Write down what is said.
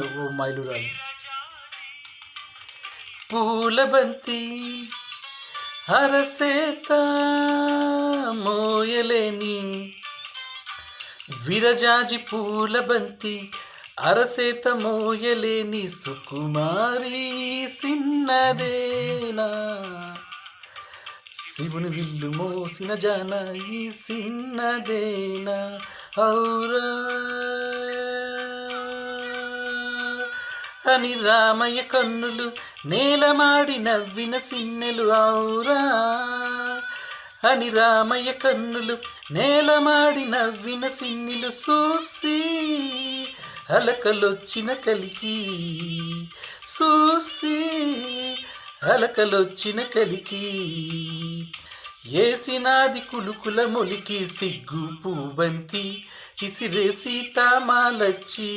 ఓ మైలురాయి. పూలబంతి హరసేత మోయలేని విరజాజి పూలబంతి అరసేత మోయలేని సుకుమారి సిన్నదేనా? శివుని విల్లు మోసిన జాన ఈ సిన్నదేనా? ఔరా అని రామయ్య కన్నులు నేలమాడి నవ్విన సిన్నెలు ఔరా అని రామయ్య కన్నులు నేలమాడి నవ్విన సిన్నెలు చూసి అలకలొచ్చిన కలికి చూసి అలకలొచ్చిన కలికి ఏసినాది కులుకుల మొలికి సిగ్గు పూబంతి ఇసిరే సీతామాలచ్చి